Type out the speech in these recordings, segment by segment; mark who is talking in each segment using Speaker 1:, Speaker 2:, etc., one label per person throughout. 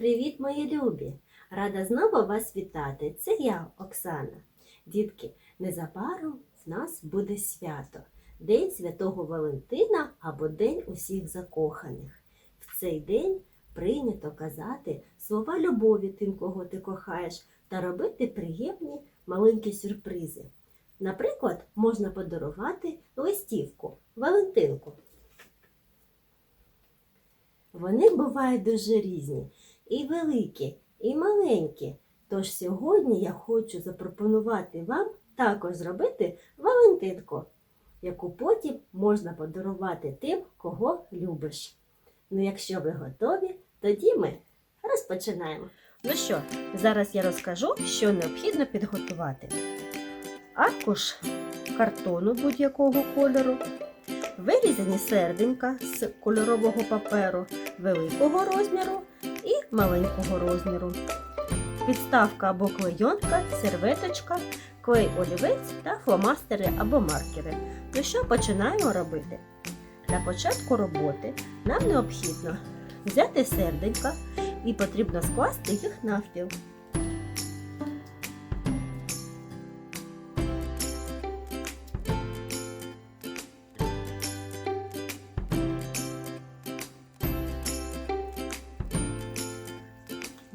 Speaker 1: Привіт, мої любі! Рада знову вас вітати. Це я, Оксана. Дітки, незабаром в нас буде свято День Святого Валентина або День усіх закоханих. В цей день прийнято казати слова любові тим, кого ти кохаєш, та робити приємні маленькі сюрпризи. Наприклад, можна подарувати листівку, Валентинку. Вони бувають дуже різні, і великі, і маленькі. Тож сьогодні я хочу запропонувати вам також зробити Валентинку, яку потім можна подарувати тим, кого любиш. Ну, якщо ви готові, тоді ми розпочинаємо. Ну що, зараз я розкажу, що необхідно підготувати. Аркуш картону будь-якого кольору, вирізані серденька з кольорового паперу великого розміру маленького розміру, підставка або клейонка, серветочка, клей олівець та фломастери або маркери. Ну що починаємо робити? Для початку роботи нам необхідно взяти серденька і потрібно скласти їх навпіл.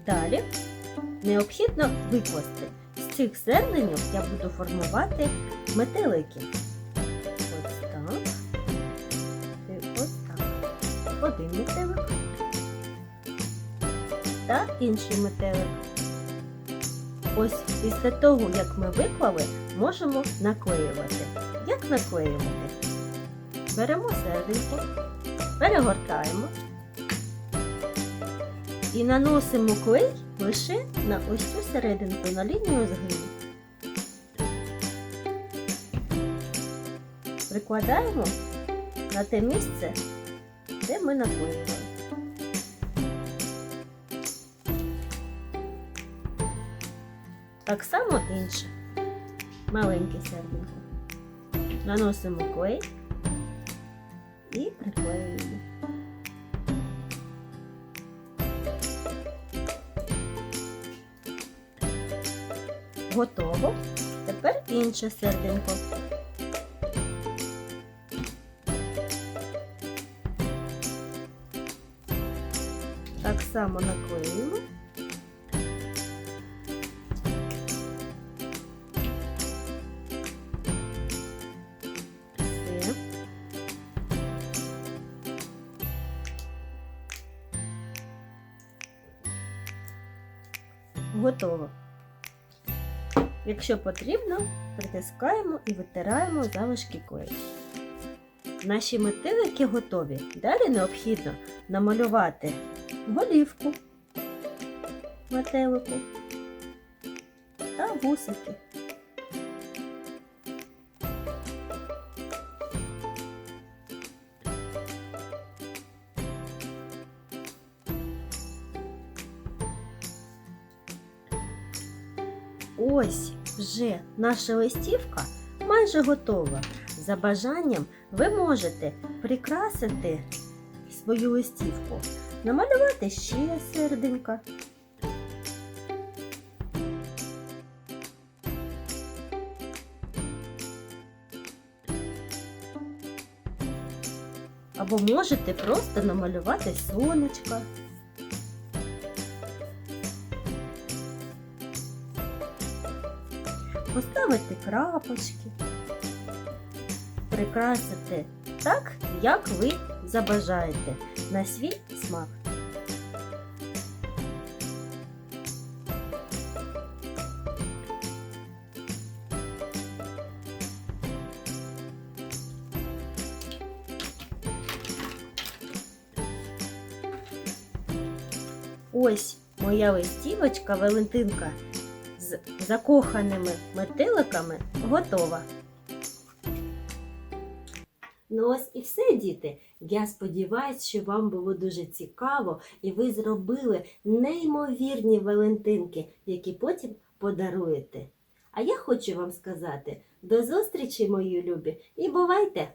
Speaker 1: Далі необхідно викласти. З цих серденьок я буду формувати метелики. Ось так. І ось так. Один метелик. Та інший метелик. Ось після того, як ми виклали, можемо наклеювати. Як наклеювати? Беремо серденько, перегортаємо і наносимо клей лише на ось цю серединку, на лінію згину. Прикладаємо на те місце, де ми наклеювали. Так само інше. Маленьке серденько. Наносимо клей і приклеюємо. Готово. Тепер інше серденько. Так само наклеїмо. Готово. Якщо потрібно, притискаємо і витираємо залишки клею. Наші метелики готові. Далі необхідно намалювати голівку метелику та вусики. Ось вже наша листівка майже готова. За бажанням ви можете прикрасити свою листівку, намалювати ще серденька. Або можете просто намалювати сонечка. Поставити крапочки, прикрасити так, як ви забажаєте. На свій смак. Ось моя листівочка Валентинка з закоханими метеликами готова. Ну ось і все, діти. Я сподіваюся, що вам було дуже цікаво і ви зробили неймовірні Валентинки, які потім подаруєте. А я хочу вам сказати до зустрічі, мої любі, і бувайте!